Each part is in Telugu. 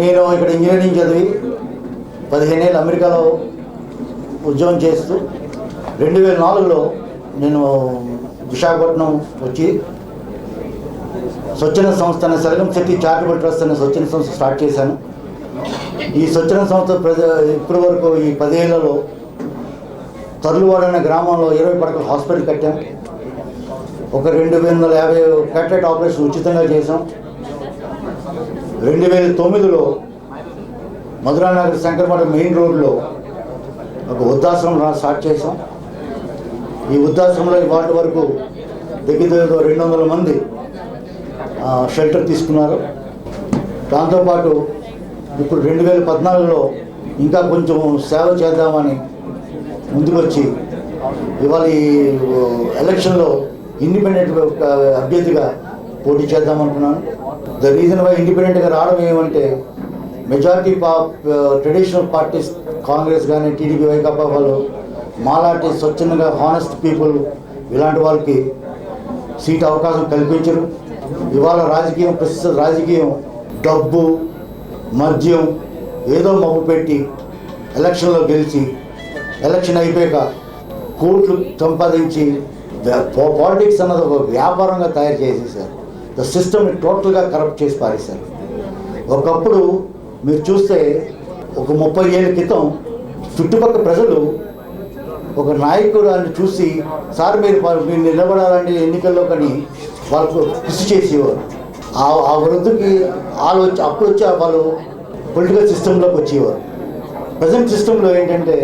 నేను ఇక్కడ ఇంజనీరింగ్ చదివి పదిహేను ఏళ్ళు అమెరికాలో ఉద్యోగం చేస్తూ రెండు వేల నాలుగులో నేను విశాఖపట్నం వచ్చి స్వచ్ఛంద సంస్థ అనే సరగం శక్తి చారిటబుల్ ట్రస్ట్ అనే స్వచ్ఛంద సంస్థ స్టార్ట్ చేశాను. ఈ స్వచ్ఛంద సంస్థ ప్రజ ఇప్పటి వరకు ఈ పదేళ్ళలో తరులువాడ అనే గ్రామంలో ఇరవై పడకల హాస్పిటల్ కట్టాం. ఒక రెండు వందల యాభై క్యాటరేట్ ఆపరేషన్ ఉచితంగా చేసాం రెండు వేల తొమ్మిదిలో మధురానగర్ శంకరమఠం మెయిన్ రోడ్లో ఒక వృద్ధాశ్రమం స్టార్ట్ చేసాం ఈ వృద్ధాశ్రమంలో వాటి వరకు దగ్గర దగ్గర రెండు వందల మంది షెల్టర్ తీసుకున్నారు. దాంతోపాటు ఇప్పుడు రెండు వేల పద్నాలుగులో ఇంకా కొంచెం సేవ చేద్దామని ముందుకొచ్చి ఇవాళ ఈ ఎలక్షన్లో ఇండిపెండెంట్ అభ్యర్థిగా పోటీ చేద్దామనుకున్నాను ద రీజన్ వై ఇండిపెండెంట్గా రావడం ఏమంటే మెజారిటీ పా ట్రెడిషనల్ పార్టీస్ కాంగ్రెస్ కానీ టీడీపీ వైకాపా వాళ్ళు మాలాంటి స్వచ్ఛందంగా హానెస్ట్ పీపుల్ ఇలాంటి వాళ్ళకి సీట్ అవకాశం కల్పించరు. ఇవాళ రాజకీయం ప్రస్తుత రాజకీయం డబ్బు మద్యం ఏదో మబ్బు పెట్టి ఎలక్షన్లో గెలిచి ఎలక్షన్ అయిపోయాక కోట్లు సంపాదించి పాలిటిక్స్ అన్నది ఒక వ్యాపారంగా తయారు చేసేసారు. ద సిస్టమ్ని టోటల్గా కరప్ట్ చేసి పారేశారు ఒకప్పుడు మీరు చూస్తే ఒక ముప్పై ఏళ్ళ క్రితం చుట్టుపక్కల ప్రజలు ఒక నాయకుడు అని చూసి సార్ మీరు మీరు నిలబడాలండి ఎన్నికల్లో కానీ వాళ్ళకు కృషి చేసేవారు. ఆ ఆ వృద్ధుకి వాళ్ళు వచ్చి అప్పుడు వచ్చి వాళ్ళు పొలిటికల్ సిస్టంలోకి వచ్చేవారు. ప్రజెంట్ సిస్టంలో ఏంటంటే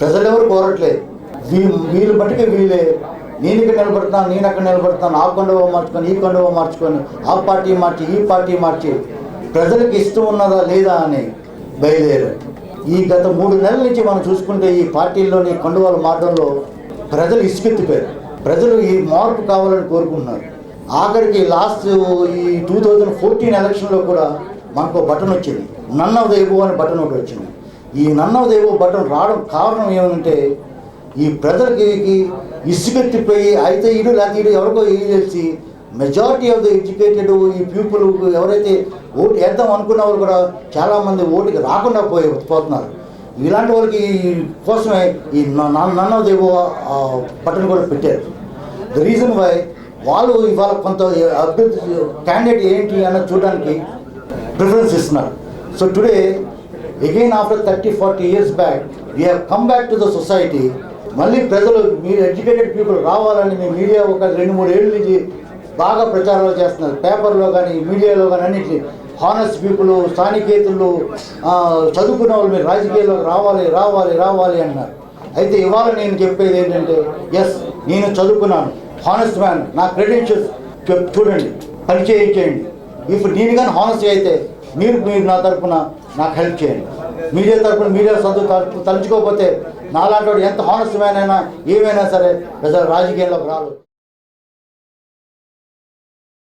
ప్రజలు ఎవరు కోరట్లేదు. వీళ్ళు వీళ్ళు బట్టికి వీళ్ళే నేను ఇక్కడ నిలబడతాను నేను అక్కడ నిలబడతాను ఆ కొండవ మార్చుకొని ఈ కొండవ మార్చుకొని ఆ పార్టీ మార్చి ఈ పార్టీ మార్చి ప్రజలకు ఇష్టం ఉన్నదా లేదా అని బయలుదేరారు ఈ గత మూడు నెలల నుంచి మనం చూసుకుంటే ఈ పార్టీల్లోని కొండవాళ్ళు మార్గంలో ప్రజలు ఇసుకెత్తిపోయారు. ప్రజలు ఈ మార్పు కావాలని కోరుకుంటున్నారు. ఆఖరికి లాస్ట్ ఈ టూ థౌజండ్ ఫోర్టీన్ ఎలక్షన్లో కూడా మనకు బటన్ వచ్చింది. నన్నవ ఆఫ్ అనే బటన్ ఒకటి వచ్చింది. ఈ నన్నవ ఆఫ్ బటన్ రావడం కారణం ఏమంటే ఈ ప్రజలకి ఇసుకెత్తిపోయి అయితే ఇడు లేకపోతే ఇడు ఎవరికో ఏం తెలిసి మెజారిటీ ఆఫ్ ద ఎడ్యుకేటెడ్ ఈ పీపుల్ ఎవరైతే ఓటు వేద్దాం అనుకున్న వాళ్ళు కూడా చాలామంది ఓటుకి రాకుండా పోయి పోతున్నారు. ఇలాంటి వాళ్ళకి కోసమే ఈ నన్ ఆఫ్ దేవో బటన్ కూడా పెట్టారు. ద రీజన్ వై వాళ్ళు ఇవాళ కొంత అభ్యర్థి క్యాండిడేట్ ఏంటి అన్నది చూడడానికి ప్రిఫరెన్స్ ఇస్తున్నారు. So today again after thirty forty years back we have come back to the society మళ్ళీ ప్రజలు మీరు ఎడ్యుకేటెడ్ పీపుల్ రావాలని మీ మీడియా ఒక రెండు మూడు ఏళ్ళ నుంచి బాగా ప్రచారాలు చేస్తున్నారు. పేపర్లో కానీ మీడియాలో కానీ అన్నింటినీ. హానెస్ట్ పీపుల్ స్థానికేతులు చదువుకున్న వాళ్ళు మీరు రాజకీయాల్లోకి రావాలి రావాలి రావాలి అన్నారు. అయితే ఇవాళ నేను చెప్పేది ఏంటంటే ఎస్ నేను చదువుకున్నాను. హానెస్ట్ మ్యాన్ నా క్రెడెన్షియల్స్ చూడండి పరిచయం చేయండి. ఇప్పుడు నేను కానీ హానెస్ట్ అయితే మీరు మీరు నా తరఫున నాకు హెల్ప్ చేయండి. మీడియా తరపున మీడియా చదువు తలుచుకోకపోతే నాలాంటి ఎంత హానస్యమైన అయినా ఏమైనా సరే ప్రజలు రాజకీయాల్లోకి రాదు